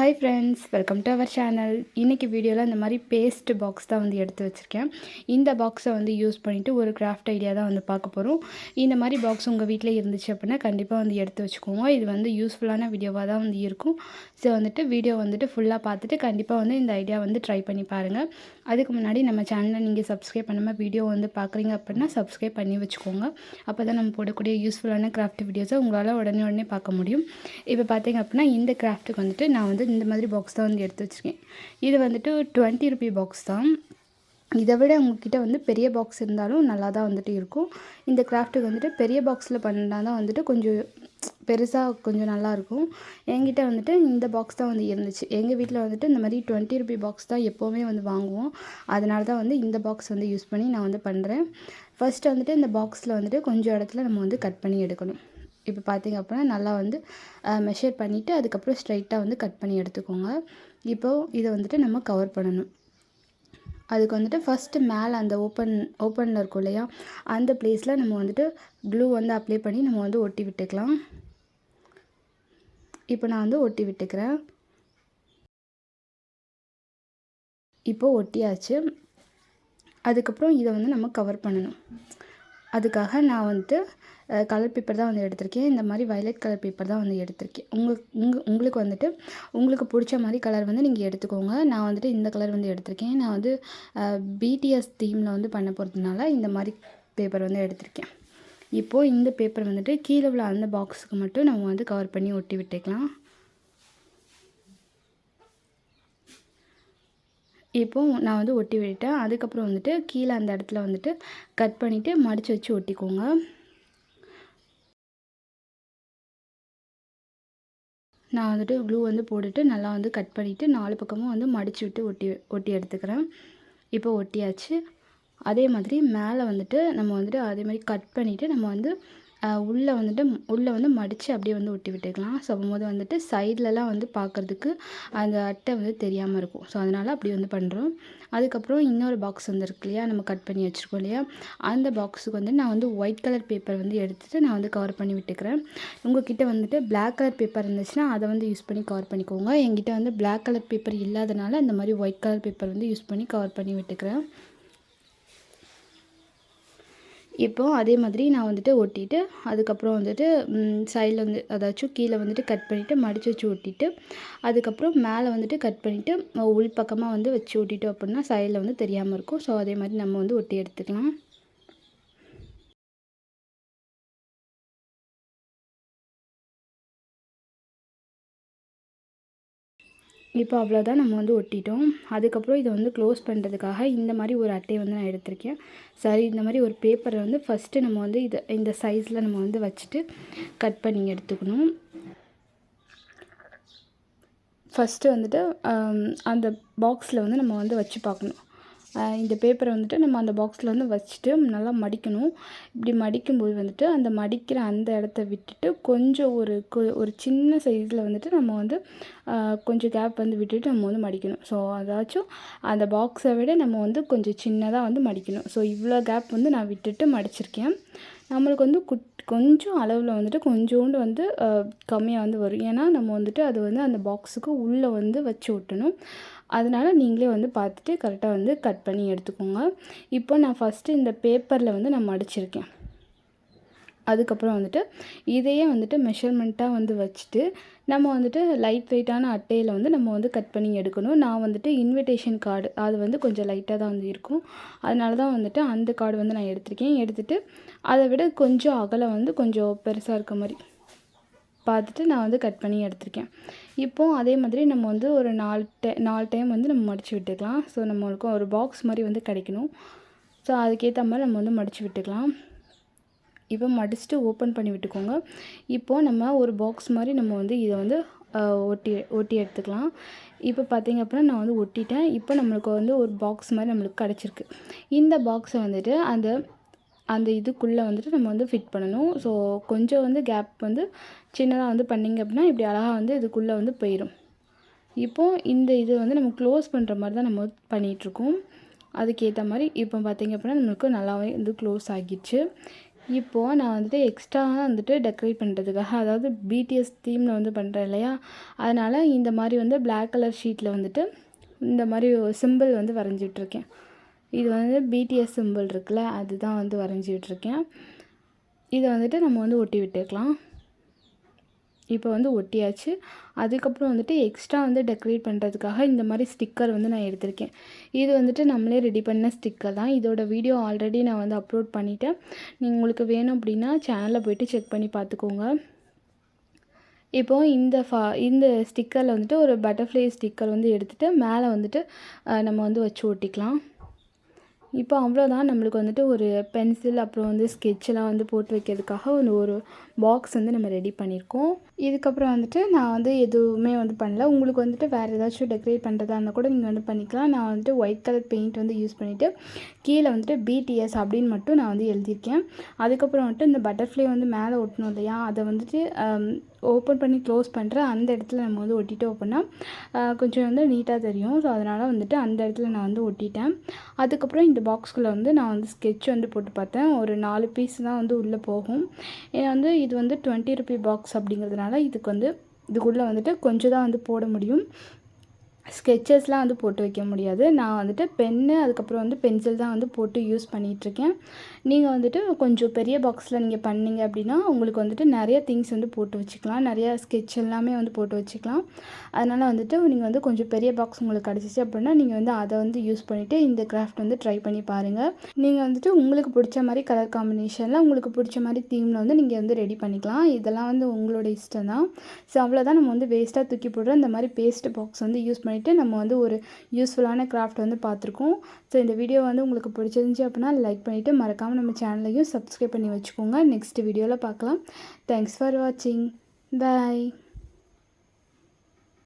Hi friends welcome to our channel இன்றைக்கி வீடியோவில் இந்த மாதிரி பேஸ்ட் பாக்ஸ் தான் வந்து எடுத்து வச்சுருக்கேன். இந்த பாக்ஸை வந்து யூஸ் பண்ணிவிட்டு ஒரு கிராஃப்ட் ஐடியா தான் வந்து பார்க்க போகிறோம் இந்த மாதிரி பாக்ஸ் உங்கள் வீட்டில் இருந்துச்சு அப்படின்னா கண்டிப்பாக வந்து எடுத்து வச்சுக்கோங்க. இது வந்து யூஸ்ஃபுல்லான வீடியோவாக தான் வந்து இருக்கும். ஸோ வந்துட்டு வீடியோ வந்துட்டு ஃபுல்லாக பார்த்துட்டு கண்டிப்பாக வந்து இந்த ஐடியா வந்து ட்ரை பண்ணி பாருங்கள் அதுக்கு முன்னாடி நம்ம சேனலை நீங்கள் சப்ஸ்கிரைப் பண்ணாமல் வீடியோ வந்து பார்க்குறீங்க அப்படின்னா சப்ஸ்கிரைப் பண்ணி வச்சுக்கோங்க. அப்போ தான் நம்ம போடக்கூடிய யூஸ்ஃபுல்லான கிராஃப்ட் வீடியோஸை உங்களால் உடனே உடனே பார்க்க முடியும். இப்போ பார்த்தீங்க அப்படின்னா இந்த கிராஃப்ட்டுக்கு வந்துட்டு நான் வந்து இந்த மாதிரி பாக்ஸ் தான் வந்து எடுத்து வச்சுருக்கேன். இது வந்துட்டு டுவெண்ட்டி ருபி பாக்ஸ் தான். இதை விட உங்ககிட்ட வந்து பெரிய பாக்ஸ் இருந்தாலும் நல்லா தான் வந்துட்டு இருக்கும். இந்த கிராஃப்ட்டுக்கு வந்துட்டு பெரிய பாக்ஸில் பண்ணால் தான் வந்துட்டு கொஞ்சம் பெருசாக கொஞ்சம் நல்லாயிருக்கும் என்கிட்ட வந்துட்டு இந்த பாக்ஸ் தான் வந்து இருந்துச்சு. எங்கள் வீட்டில் வந்துட்டு இந்த மாதிரி டுவெண்ட்டி ருபி பாக்ஸ் தான் எப்போவுமே வந்து வாங்குவோம். அதனால தான் வந்து இந்த பாக்ஸ் வந்து யூஸ் பண்ணி நான் வந்து பண்ணுறேன் ஃபஸ்ட்டு வந்துட்டு இந்த பாக்ஸில் வந்துட்டு கொஞ்சம் இடத்துல நம்ம வந்து கட் பண்ணி எடுக்கணும். இப்போ பார்த்திங்க அப்படின்னா நல்லா வந்து மெஷர் பண்ணிவிட்டு அதுக்கப்புறம் ஸ்ட்ரைட்டாக வந்து கட் பண்ணி எடுத்துக்கோங்க. இப்போது இதை வந்துட்டு நம்ம கவர் பண்ணணும். அதுக்கு வந்துட்டு ஃபஸ்ட்டு மேலே அந்த ஓப்பன் ஓப்பனில் இருக்கும் இல்லையா? அந்த ப்ளேஸில் நம்ம வந்துட்டு க்ளூ வந்து அப்ளை பண்ணி நம்ம வந்து ஒட்டி விட்டுக்கலாம். இப்போ நான் வந்து ஒட்டி விட்டுக்கிறேன். இப்போது ஒட்டியாச்சு. அதுக்கப்புறம் இதை வந்து நம்ம கவர் பண்ணணும். அதுக்காக நான் வந்துட்டு கலர் பேப்பர் தான் வந்து எடுத்திருக்கேன். இந்த மாதிரி வயலட் கலர் பேப்பர் தான் வந்து எடுத்திருக்கேன். உங்களுக்கு உங்கள் உங்களுக்கு வந்துட்டு உங்களுக்கு பிடிச்ச மாதிரி கலர் வந்து நீங்கள் எடுத்துக்கோங்க. நான் வந்துட்டு இந்த கலர் வந்து எடுத்திருக்கேன். நான் வந்து பிடிஎஸ் தீமில் வந்து பண்ண போகிறதுனால இந்த மாதிரி பேப்பர் வந்து எடுத்திருக்கேன். இப்போது இந்த பேப்பர் வந்துட்டு கீழே உள்ள அந்த பாக்ஸுக்கு மட்டும் நம்ம வந்து கவர் பண்ணி ஒட்டி விட்டுக்கலாம். இப்போது நான் வந்து ஒட்டி விட்டுட்டேன். அதுக்கப்புறம் வந்துட்டு கீழே அந்த இடத்துல வந்துட்டு கட் பண்ணிவிட்டு மடித்து வச்சு ஒட்டிக்கோங்க. நான் வந்துட்டு க்ளூ வந்து போட்டுட்டு நல்லா வந்து கட் பண்ணிவிட்டு நாலு பக்கமும் வந்து மடித்து விட்டு ஒட்டி ஒட்டி எடுத்துக்கிறேன். இப்போ ஒட்டியாச்சு. அதே மாதிரி மேலே வந்துட்டு நம்ம வந்துட்டு அதே மாதிரி கட் பண்ணிவிட்டு நம்ம வந்து உள்ளே வந்துட்டு உள்ளே வந்து மடித்து அப்படியே வந்து ஒட்டி விட்டுக்கலாம். ஸோ போது வந்துட்டு சைட்லலாம் வந்து பார்க்குறதுக்கு அந்த அட்டை வந்து தெரியாமல் இருக்கும். ஸோ அதனால் அப்படி வந்து பண்ணுறோம் அதுக்கப்புறம் இன்னொரு பாக்ஸ் வந்துருக்கு இல்லையா? நம்ம கட் பண்ணி வச்சுருக்கோம் இல்லையா? அந்த பாக்ஸுக்கு வந்து நான் வந்து ஒயிட் கலர் பேப்பர் வந்து எடுத்துகிட்டு நான் வந்து கவர் பண்ணி விட்டுக்கிறேன். உங்கள்கிட்ட வந்துட்டு பிளாக் கலர் பேப்பர் இருந்துச்சுன்னா அதை வந்து யூஸ் பண்ணி கவர் பண்ணிக்கோங்க. என்கிட்ட வந்து பிளாக் கலர் பேப்பர் இல்லாதனால அந்த மாதிரி ஒயிட் கலர் பேப்பர் வந்து யூஸ் பண்ணி கவர் பண்ணி விட்டுக்கிறேன். இப்போது அதே மாதிரி நான் வந்துட்டு ஒட்டிட்டு அதுக்கப்புறம் வந்துட்டு சைடில் வந்து அதாச்சும் கீழே வந்துட்டு கட் பண்ணிவிட்டு மடித்து வச்சு ஒட்டிட்டு அதுக்கப்புறம் மேலே வந்துட்டு கட் பண்ணிவிட்டு உள் பக்கமாக வந்து வச்சு ஒட்டிட்டோம் அப்படின்னா சைடில் வந்து தெரியாமல் இருக்கும். ஸோ அதே மாதிரி நம்ம வந்து ஒட்டி எடுத்துக்கலாம். இப்போ அவ்வளோதான் நம்ம வந்து ஒட்டிட்டோம். அதுக்கப்புறம் இதை வந்து க்ளோஸ் பண்ணுறதுக்காக இந்த மாதிரி ஒரு அட்டையை வந்து நான் எடுத்திருக்கேன். சரி இந்த மாதிரி ஒரு பேப்பரை வந்து ஃபஸ்ட்டு நம்ம வந்து இதை இந்த சைஸில் நம்ம வந்து வச்சுட்டு கட் பண்ணி எடுத்துக்கணும். ஃபஸ்ட்டு வந்துட்டு அந்த பாக்ஸில் வந்து நம்ம வந்து வச்சு பார்க்கணும். இந்த பேப்பரை வந்துட்டு நம்ம அந்த பாக்ஸில் வந்து வச்சுட்டு நல்லா மடிக்கணும். இப்படி மடிக்கும்போது வந்துட்டு அந்த மடிக்கிற அந்த இடத்த விட்டுட்டு கொஞ்சம் ஒரு ஒரு சின்ன சைஸில் வந்துட்டு நம்ம வந்து கொஞ்சம் கேப் வந்து விட்டுட்டு நம்ம வந்து மடிக்கணும். ஸோ அதாச்சும் அந்த பாக்ஸை விட நம்ம வந்து கொஞ்சம் சின்னதாக வந்து மடிக்கணும். ஸோ இவ்வளோ கேப் வந்து நான் விட்டுட்டு மடிச்சிருக்கேன். நம்மளுக்கு வந்து குட் கொஞ்சம் அளவில் வந்துட்டு கொஞ்சோண்டு வந்து கம்மியாக வந்து வரும். ஏன்னா நம்ம வந்துட்டு அது வந்து அந்த பாக்ஸுக்கு உள்ளே வந்து வச்சு விட்டணும் அதனால் நீங்களே வந்து பார்த்துட்டு கரெக்டாக வந்து கட் பண்ணி எடுத்துக்கோங்க. இப்போ நான் ஃபஸ்ட்டு இந்த பேப்பரில் வந்து நான் மடிச்சிருக்கேன். அதுக்கப்புறம் வந்துட்டு இதையே வந்துட்டு மெஷர்மெண்ட்டாக வந்து வச்சுட்டு நம்ம வந்துட்டு லைட் வெயிட்டான அட்டையில் வந்து நம்ம வந்து கட் பண்ணி எடுக்கணும். நான் வந்துட்டு இன்விடேஷன் கார்டு அது வந்து கொஞ்சம் லைட்டாக தான் வந்து இருக்கும். அதனால தான் வந்துட்டு அந்த கார்டு வந்து நான் எடுத்திருக்கேன். எடுத்துகிட்டு அதை விட கொஞ்சம் அகலை வந்து கொஞ்சம் பெருசாக இருக்க மாதிரி பார்த்துட்டு நான் வந்து கட் பண்ணி எடுத்திருக்கேன். இப்போது அதே மாதிரி நம்ம வந்து ஒரு நாலு டை நாலு டைம் வந்து நம்ம மடித்து விட்டுக்கலாம். ஸோ நம்மளுக்கு ஒரு பாக்ஸ் மாதிரி வந்து கிடைக்கணும். ஸோ அதுக்கேற்ற மாதிரி நம்ம வந்து மடித்து விட்டுக்கலாம். இப்போ மடிச்சுட்டு ஓப்பன் பண்ணி விட்டுக்கோங்க. இப்போது நம்ம ஒரு பாக்ஸ் மாதிரி நம்ம வந்து இதை வந்து ஒட்டி ஒட்டி எடுத்துக்கலாம். இப்போ பார்த்திங்க அப்படின்னா நான் வந்து ஒட்டிட்டேன். இப்போ நம்மளுக்கு வந்து ஒரு பாக்ஸ் மாதிரி நம்மளுக்கு கிடச்சிருக்கு. இந்த பாக்ஸை வந்துட்டு அந்த அந்த இதுக்குள்ளே வந்துட்டு நம்ம வந்து ஃபிட் பண்ணணும். ஸோ கொஞ்சம் வந்து கேப் வந்து சின்னதாக வந்து பண்ணிங்க அப்படின்னா இப்படி அழகாக வந்து இதுக்குள்ளே வந்து போயிடும் இப்போது இந்த இது வந்து நம்ம க்ளோஸ் பண்ணுற மாதிரி தான் நம்ம பண்ணிகிட்ருக்கோம் அதுக்கேற்ற மாதிரி இப்போ பார்த்திங்க அப்படின்னா நம்மளுக்கு நல்லாவே வந்து க்ளோஸ் ஆகிடுச்சு. இப்போது நான் வந்துட்டு எக்ஸ்ட்ரா வந்துட்டு டெக்கரேட் பண்ணுறதுக்காக அதாவது பிடிஎஸ் தீமில் வந்து பண்ணுறேன் இல்லையா? அதனால் இந்த மாதிரி வந்து பிளாக் கலர் ஷீட்டில் வந்துட்டு இந்த மாதிரி சிம்பிள் வந்து வரைஞ்சிட்ருக்கேன். இது வந்து பிடிஎஸ் சிம்பிள் இருக்குல்ல அதுதான் வந்து வரைஞ்சிட்ருக்கேன். இதை வந்துட்டு நம்ம வந்து ஒட்டி விட்டுக்கலாம். இப்போ வந்து ஒட்டியாச்சு. அதுக்கப்புறம் வந்துட்டு எக்ஸ்ட்ரா வந்து டெக்கரேட் பண்ணுறதுக்காக இந்த மாதிரி ஸ்டிக்கர் வந்து நான் எடுத்திருக்கேன். இது வந்துட்டு நம்மளே ரெடி பண்ண ஸ்டிக்கர் தான். இதோட வீடியோ ஆல்ரெடி நான் வந்து அப்லோட் பண்ணிவிட்டேன் நீங்கள் உங்களுக்கு வேணும் அப்படின்னா சேனலில் போய்ட்டு செக் பண்ணி பார்த்துக்கோங்க. இப்போது இந்த ஃபா இந்த ஸ்டிக்கரில் வந்துட்டு ஒரு பட்டர்ஃப்ளை ஸ்டிக்கர் வந்து எடுத்துகிட்டு மேலே வந்துட்டு நம்ம வந்து வச்சு ஒட்டிக்கலாம். இப்போ அவ்வளோதான். நம்மளுக்கு வந்துட்டு ஒரு பென்சில் அப்புறம் வந்து ஸ்கெட்செலாம் வந்து போட்டு வைக்கிறதுக்காக ஒரு ஒரு பாக்ஸ் வந்து நம்ம ரெடி பண்ணியிருக்கோம். இதுக்கப்புறம் வந்துட்டு நான் வந்து எதுவுமே வந்து பண்ணல. உங்களுக்கு வந்துட்டு வேறு ஏதாச்சும் டெக்கரேட் பண்ணுறதா இருந்தால் கூட நீங்கள் வந்து பண்ணிக்கலாம். நான் வந்துட்டு ஒயிட் கலர் பெயிண்ட் வந்து யூஸ் பண்ணிவிட்டு கீழே வந்துட்டு பிடிஎஸ் அப்படின்னு மட்டும் நான் வந்து எழுதியிருக்கேன். அதுக்கப்புறம் வந்துட்டு இந்த பட்டர்ஃப்ளை வந்து மேலே ஒட்டணும் இல்லையா? அதை வந்துட்டு ஓப்பன் பண்ணி க்ளோஸ் பண்ணுற அந்த இடத்துல நம்ம வந்து ஒட்டிட்டோம் அப்படின்னா கொஞ்சம் வந்து நீட்டாக தெரியும். ஸோ அதனால் வந்துட்டு அந்த இடத்துல நான் வந்து ஒட்டிட்டேன். அதுக்கப்புறம் இந்த பாக்ஸ்குள்ளே வந்து நான் வந்து ஸ்கெட்ச் வந்து போட்டு பார்த்தேன். ஒரு நாலு பீஸ் தான் வந்து உள்ளே போகும். ஏன்னா வந்து இது வந்து டுவெண்ட்டி ருபி பாக்ஸ் அப்படிங்கிறதுனால இதுக்கு வந்து இதுக்குள்ளே வந்துட்டு கொஞ்சம் தான் வந்து போட முடியும். ஸ்கெச்சஸ்லாம் வந்து போட்டு வைக்க முடியாது. நான் வந்துட்டு பென்னு அதுக்கப்புறம் வந்து பென்சில் தான் வந்து போட்டு யூஸ் பண்ணிகிட்ருக்கேன். நீங்கள் வந்துட்டு கொஞ்சம் பெரிய பாக்ஸில் நீங்கள் பண்ணீங்க அப்படின்னா உங்களுக்கு வந்துட்டு நிறைய திங்ஸ் வந்து போட்டு வச்சுக்கலாம். நிறையா ஸ்கெட்ச் எல்லாமே வந்து போட்டு வச்சுக்கலாம். அதனால் வந்துட்டு நீங்கள் வந்து கொஞ்சம் பெரிய பாக்ஸ் உங்களுக்கு கிடச்சிச்சு அப்படின்னா நீங்கள் வந்து அதை வந்து யூஸ் பண்ணிவிட்டு இந்த கிராஃப்ட் வந்து ட்ரை பண்ணி பாருங்கள் நீங்கள் வந்துட்டு உங்களுக்கு பிடிச்ச மாதிரி கலர் காம்பினேஷனில் உங்களுக்கு பிடிச்ச மாதிரி தீமில் வந்து நீங்கள் வந்து ரெடி பண்ணிக்கலாம். இதெல்லாம் வந்து உங்களோட இஷ்டம் தான். ஸோ அவ்வளோதான். நம்ம வந்து வேஸ்ட்டாக தூக்கி போடுற இந்த மாதிரி பேஸ்ட் பாக்ஸ் வந்து யூஸ் பண்ணி பண்ணிவிட்டு நம்ம வந்து ஒரு யூஸ்ஃபுல்லான கிராஃப்ட் வந்து பார்த்துருக்கோம். ஸோ இந்த வீடியோ வந்து உங்களுக்கு பிடிச்சிருந்துச்சி அப்படின்னா லைக் பண்ணிவிட்டு மறக்காமல் நம்ம சேனலையும் சப்ஸ்கிரைப் பண்ணி வச்சுக்கோங்க. நெக்ஸ்ட் வீடியோவில் பார்க்கலாம். தேங்க்ஸ் ஃபார் வாட்சிங் பாய்